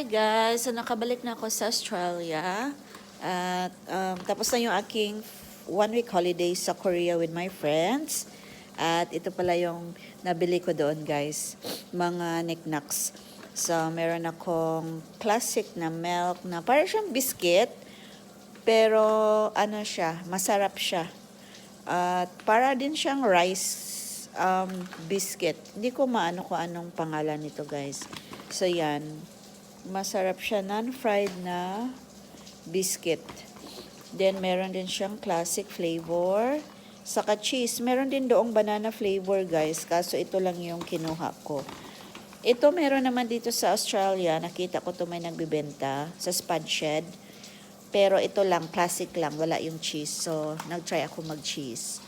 Hi guys! So nakabalik na ako sa Australia. At um, tapos na yung aking one week holiday sa Korea with my friends. At ito pala yung nabili ko doon guys. Mga knickknacks. So meron akong classic na milk na parang siyang biscuit. Pero ano siya, masarap siya. At para din siyang rice um, biscuit. Hindi ko maano kung anong pangalan nito guys. So yan. Masarap siya non-fried na biscuit. Then meron din siyang classic flavor. Saka cheese. Meron din doong banana flavor guys. Kaso ito lang yung kinuha ko. Ito meron naman dito sa Australia. Nakita ko to may nagbibenta sa Spud Shed. Pero ito lang, classic lang. Wala yung cheese. So, nag-try ako mag-cheese.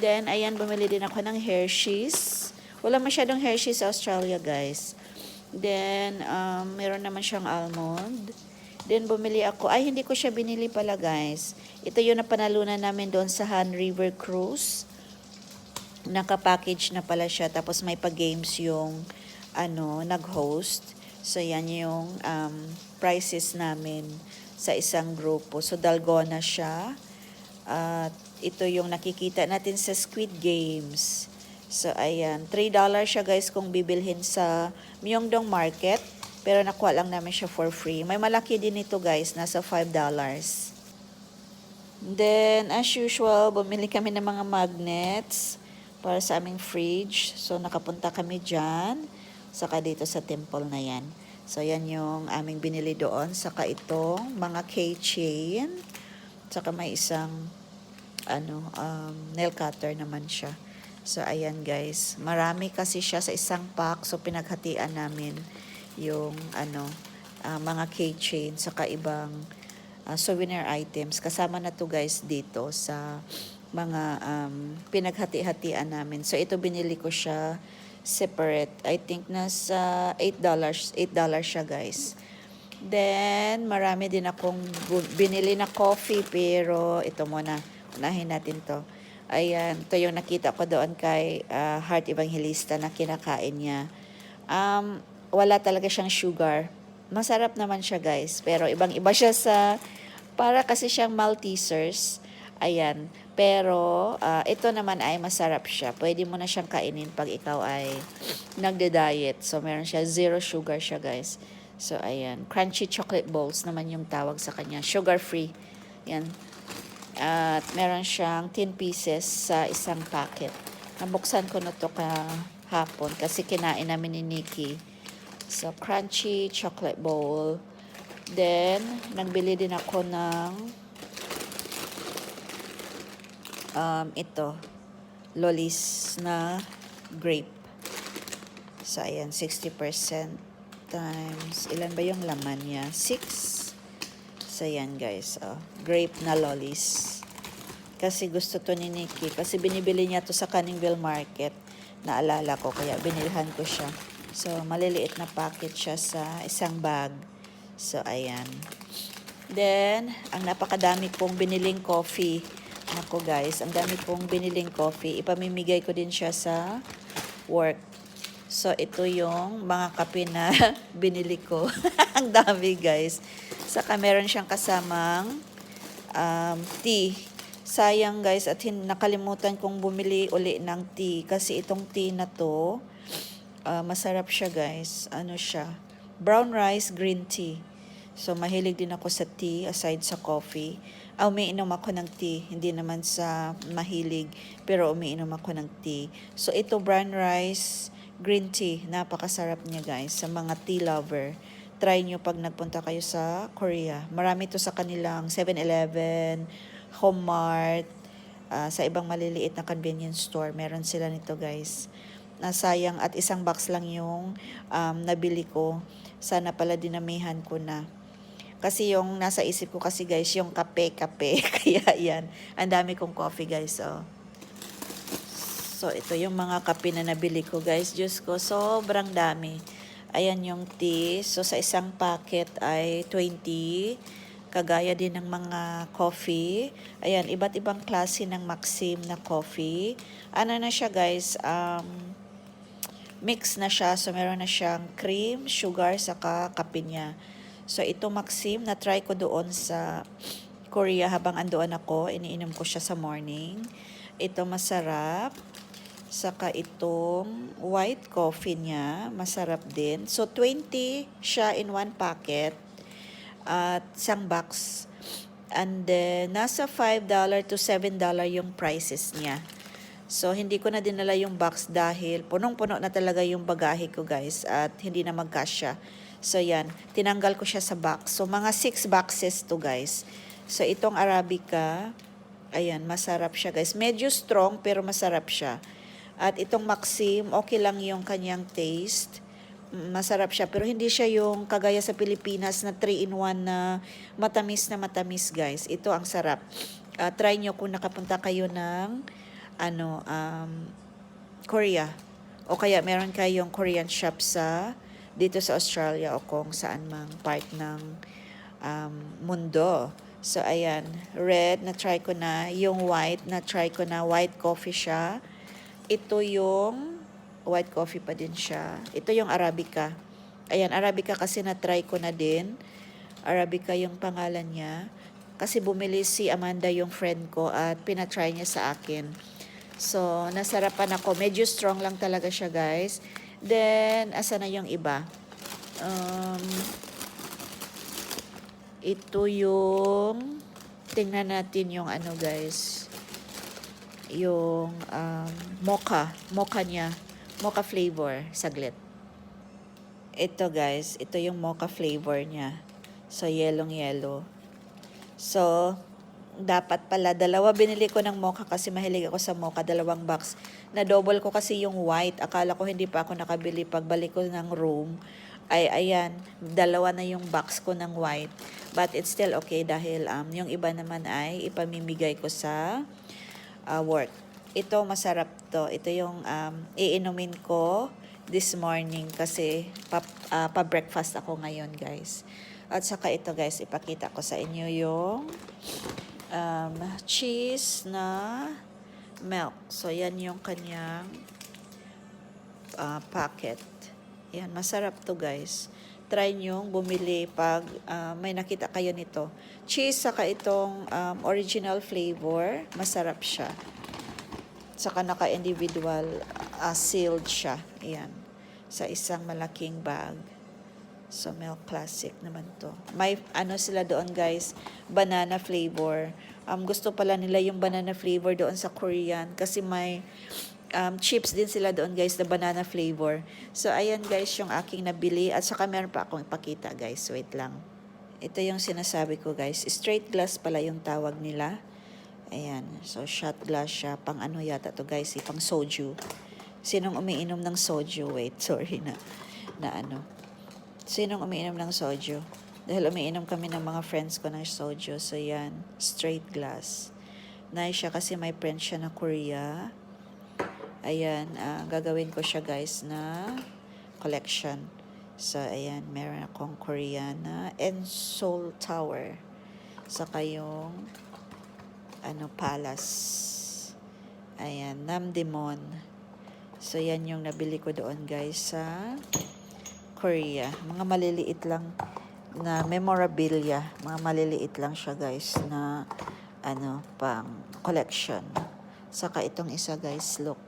Then, ayan, bumili din ako ng Hershey's. Wala masyadong Hershey's sa Australia, guys. Then, um, meron naman siyang almond. Then, bumili ako. Ay, hindi ko siya binili pala, guys. Ito yung napanalunan namin doon sa Han River Cruise. Naka-package na pala siya. Tapos, may pa-games yung, ano, nag-host. So, yan yung um, prices namin sa isang grupo. So, dalgona siya. At ito yung nakikita natin sa Squid Games. So, ayan. $3 siya guys kung bibilhin sa Myeongdong Market. Pero nakuha lang namin siya for free. May malaki din ito guys. Nasa $5. Then, as usual, bumili kami ng mga magnets para sa aming fridge. So, nakapunta kami dyan. Saka dito sa temple na yan. So, yan yung aming binili doon. Saka itong mga keychain. Saka may isang ano, um, nail cutter naman siya. So, ayan guys. Marami kasi siya sa isang pack. So, pinaghatian namin yung ano, uh, mga keychain saka ibang uh, souvenir items. Kasama na to guys dito sa mga um, pinaghati-hatian namin. So, ito binili ko siya separate. I think nasa $8. $8 siya guys. Then, marami din akong binili na coffee pero ito muna unahin natin to. Ayan, to yung nakita ko doon kay uh, Heart Evangelista na kinakain niya. Um, wala talaga siyang sugar. Masarap naman siya guys. Pero ibang iba siya sa, para kasi siyang Maltesers. Ayan. Pero uh, ito naman ay masarap siya. Pwede mo na siyang kainin pag ikaw ay nagde-diet. So meron siya, zero sugar siya guys. So ayan. Crunchy chocolate balls naman yung tawag sa kanya. Sugar free. Yan. At meron siyang 10 pieces sa isang packet. Nabuksan ko na to kahapon kasi kinain namin ni Nikki. So, crunchy chocolate bowl. Then, nagbili din ako ng um, ito, lolis na grape. So, ayan, 60% times, ilan ba yung laman niya? 6. So, ayan guys, oh, grape na lolis. Kasi gusto to ni Nikki. Kasi binibili niya to sa Canningville Market. Naalala ko, kaya binilhan ko siya. So, maliliit na packet siya sa isang bag. So, ayan. Then, ang napakadami kong biniling coffee. Ako guys, ang dami kong biniling coffee. Ipamimigay ko din siya sa work. So, ito yung mga kape na binili ko. ang dami guys. Saka meron siyang kasamang um, tea. Sayang guys at hin- nakalimutan kong bumili uli ng tea. Kasi itong tea na to, uh, masarap siya guys. Ano siya? Brown rice green tea. So, mahilig din ako sa tea aside sa coffee. Ah, umiinom ako ng tea. Hindi naman sa mahilig, pero umiinom ako ng tea. So, ito brown rice, green tea. Napakasarap niya guys sa mga tea lover. Try nyo pag nagpunta kayo sa Korea. Marami to sa kanilang 7-Eleven, Home Mart, ah, sa ibang maliliit na convenience store. Meron sila nito guys. Nasayang at isang box lang yung um, nabili ko. Sana pala dinamihan ko na. Kasi yung nasa isip ko kasi guys, yung kape-kape. Kaya yan. Ang dami kong coffee guys. Oh. So, ito yung mga kape na nabili ko guys. Diyos ko, sobrang dami. Ayan yung tea. So, sa isang packet ay 20. Kagaya din ng mga coffee. Ayan, iba't ibang klase ng Maxim na coffee. Ano na siya guys? Um, mix na siya. So, meron na siyang cream, sugar, saka kape niya. So, ito Maxim, na-try ko doon sa Korea habang andoon ako. Iniinom ko siya sa morning. Ito masarap. Saka itong white coffee niya, masarap din. So, 20 siya in one packet. At isang box. And then, nasa $5 to $7 yung prices niya. So, hindi ko na dinala yung box dahil punong-puno na talaga yung bagahe ko, guys. At hindi na magkasya. So, yan. Tinanggal ko siya sa box. So, mga 6 boxes to, guys. So, itong Arabica, ayan, masarap siya, guys. Medyo strong, pero masarap siya. At itong Maxim, okay lang yung kanyang taste. Masarap siya, pero hindi siya yung kagaya sa Pilipinas na 3-in-1 na matamis na matamis, guys. Ito ang sarap. Ah, try nyo kung nakapunta kayo ng ano, um, Korea. O kaya meron kayong Korean shop sa dito sa Australia o kung saan mang part ng um, mundo. So, ayan. Red, na-try ko na. Yung white, na-try ko na. White coffee siya. Ito yung white coffee pa din siya. Ito yung Arabica. Ayan, Arabica kasi na-try ko na din. Arabica yung pangalan niya. Kasi bumili si Amanda yung friend ko at pinatry niya sa akin. So, nasarapan ako. Medyo strong lang talaga siya, guys. Then, asa na yung iba? Um, ito yung, tingnan natin yung ano, guys. Yung um, mocha. Mocha niya. Mocha flavor. Saglit. Ito, guys. Ito yung mocha flavor niya. So, yellow-yellow. So, dapat pala, dalawa binili ko ng mocha kasi mahilig ako sa mocha, dalawang box. Na-double ko kasi yung white. Akala ko hindi pa ako nakabili. Pagbalik ko ng room, ay ayan, dalawa na yung box ko ng white. But it's still okay dahil um, yung iba naman ay ipamimigay ko sa uh, work. Ito, masarap to. Ito yung um, iinumin ko this morning kasi pa, uh, pa-breakfast ako ngayon, guys. At saka ito, guys, ipakita ko sa inyo yung um, cheese na milk. So, yan yung kanyang uh, packet. Yan, masarap to guys. Try nyo bumili pag uh, may nakita kayo nito. Cheese, saka itong um, original flavor, masarap siya. Saka naka-individual uh, sealed siya. Yan. Sa isang malaking bag. So, milk classic naman to. May ano sila doon guys, banana flavor. Um, gusto pala nila yung banana flavor doon sa Korean kasi may um, chips din sila doon guys, the banana flavor. So, ayan guys yung aking nabili. At saka meron pa akong ipakita guys. Wait lang. Ito yung sinasabi ko guys. Straight glass pala yung tawag nila. Ayan. So, shot glass siya. Pang ano yata to guys, eh, pang soju. Sinong umiinom ng soju? Wait, sorry na. Na ano. Sinong umiinom ng soju? Dahil umiinom kami ng mga friends ko ng soju. So, yan. Straight glass. Nice siya kasi may friend siya na Korea. Ayan. ah, gagawin ko siya guys na collection. So, ayan. Meron akong Korean na and Seoul Tower. Saka yung ano, palace. Ayan. Namdemon. So, yan yung nabili ko doon guys sa Korea. Mga maliliit lang na memorabilia. Mga maliliit lang siya guys na ano pang collection. Saka itong isa guys, look.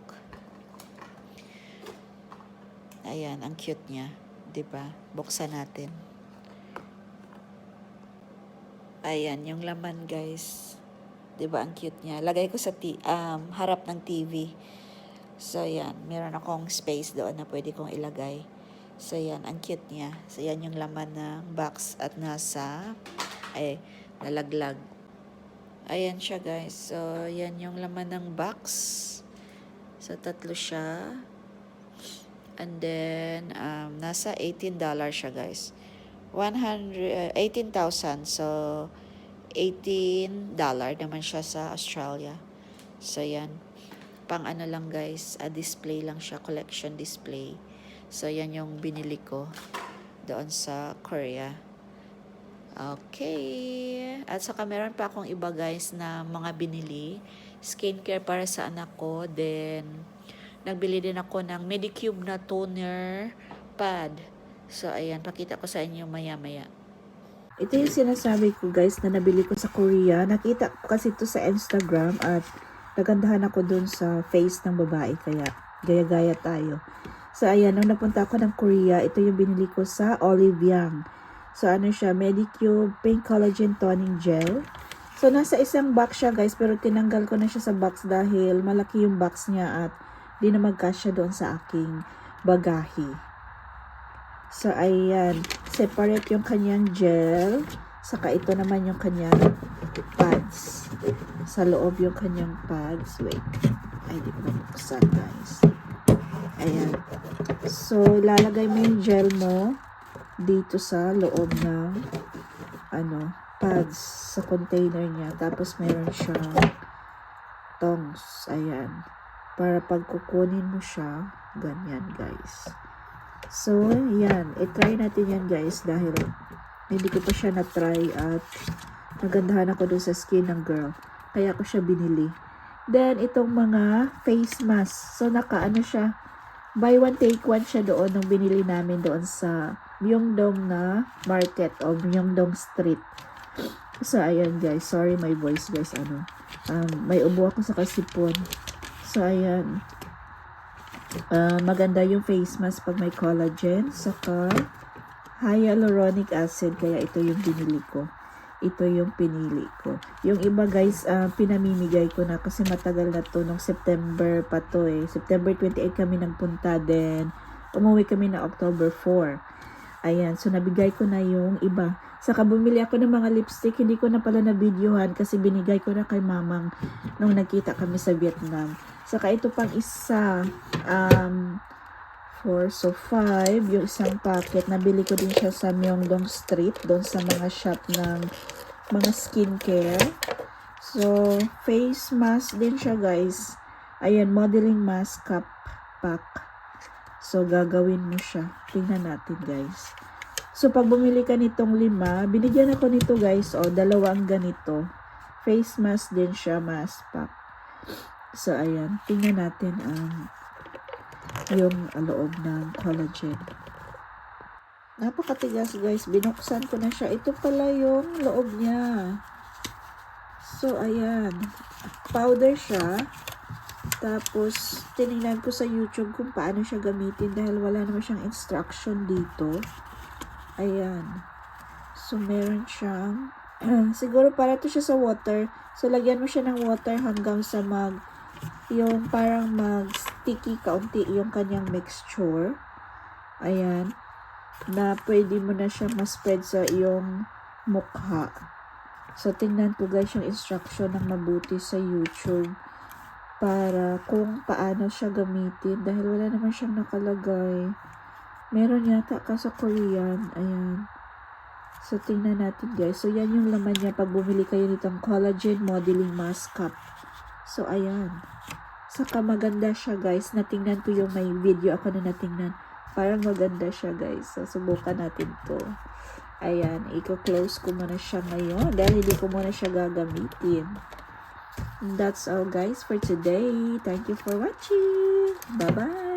Ayan, ang cute niya. ba? Buksan natin. Ayan, yung laman guys. ba ang cute niya? Lagay ko sa um, harap ng TV. So, ayan. Meron akong space doon na pwede kong ilagay. So, yan. Ang cute niya. So, yan yung laman ng box at nasa, ay, nalaglag. Ayan siya, guys. So, yan yung laman ng box. So, tatlo siya. And then, um, nasa $18 siya, guys. 100, uh, 18,000. So, $18 naman siya sa Australia. So, yan. Pang ano lang, guys. A display lang siya. Collection display. So, yan yung binili ko doon sa Korea. Okay. At saka meron pa akong iba guys na mga binili. Skincare para sa anak ko. Then, nagbili din ako ng Medicube na toner pad. So, ayan, pakita ko sa inyo maya-maya. Ito yung sinasabi ko guys na nabili ko sa Korea. Nakita ko kasi ito sa Instagram at nagandahan ako dun sa face ng babae kaya gaya-gaya tayo. So ayan, nung napunta ako ng Korea, ito yung binili ko sa Olive Young. So ano siya, Medicube Pink Collagen Toning Gel. So nasa isang box siya guys, pero tinanggal ko na siya sa box dahil malaki yung box niya at di na magkasya doon sa aking bagahe. So, ayan. Separate yung kanyang gel. Saka ito naman yung kanyang pads. Sa loob yung kanyang pads. Wait. Ay, di ko nabuksan, guys. Ayan. So, lalagay mo yung gel mo dito sa loob ng ano, pads sa container niya. Tapos, meron siyang tongs. Ayan. Para pag kukunin mo siya, ganyan, guys. So, yan. I-try natin yan guys dahil hindi ko pa siya na-try at nagandahan ako dun sa skin ng girl. Kaya ko siya binili. Then, itong mga face mask. So, naka-ano siya. Buy one, take one siya doon nung binili namin doon sa Myeongdong na market o Myeongdong street. So, ayan guys. Sorry my voice guys. Ano. Um, may ubo ako sa kasipon. So, ayan. Ah, maganda yung face mask pag may collagen, saka hyaluronic acid, kaya ito yung binili ko. Ito yung pinili ko. Yung iba guys, ah, pinamimigay ko na kasi matagal na to, nung September pa to eh. September 28 kami nagpunta, then umuwi kami na October 4. Ayan, so nabigay ko na yung iba. Saka bumili ako ng mga lipstick, hindi ko na pala na videohan kasi binigay ko na kay mamang nung nagkita kami sa Vietnam. Saka ito pang isa, um, 4, so 5, yung isang packet. Nabili ko din siya sa Myeongdong Street, doon sa mga shop ng mga skincare. So, face mask din siya guys. Ayan, modeling mask cup pack. So, gagawin mo siya. Tingnan natin guys. So, pag bumili ka nitong lima, binigyan ako nito guys, o, dalawang ganito. Face mask din siya, mask pack. So, ayan. Tingnan natin ang yung ah, loob ng collagen. Napakatigas guys. Binuksan ko na siya. Ito pala yung loob niya. So, ayan. Powder siya. Tapos, tinignan ko sa YouTube kung paano siya gamitin dahil wala naman siyang instruction dito. Ayan. So, meron siyang siguro para to siya sa water. So, lagyan mo siya ng water hanggang sa mag yung parang mag-sticky kaunti yung kanyang mixture. Ayan. Na pwede mo na siya ma-spread sa iyong mukha. So, tingnan ko guys yung instruction ng mabuti sa YouTube para kung paano siya gamitin dahil wala naman siyang nakalagay. Meron yata ka sa Korean. Ayan. So, tingnan natin guys. So, yan yung laman niya pag bumili kayo nitong collagen modeling mask cup. So, ayan. Saka maganda siya guys. Natingnan ko yung may video ako na natingnan. Parang maganda siya guys. So, subukan natin to. Ayan. Iko-close ko muna siya ngayon. Dahil hindi ko muna siya gagamitin. That's all guys for today. Thank you for watching. Bye-bye.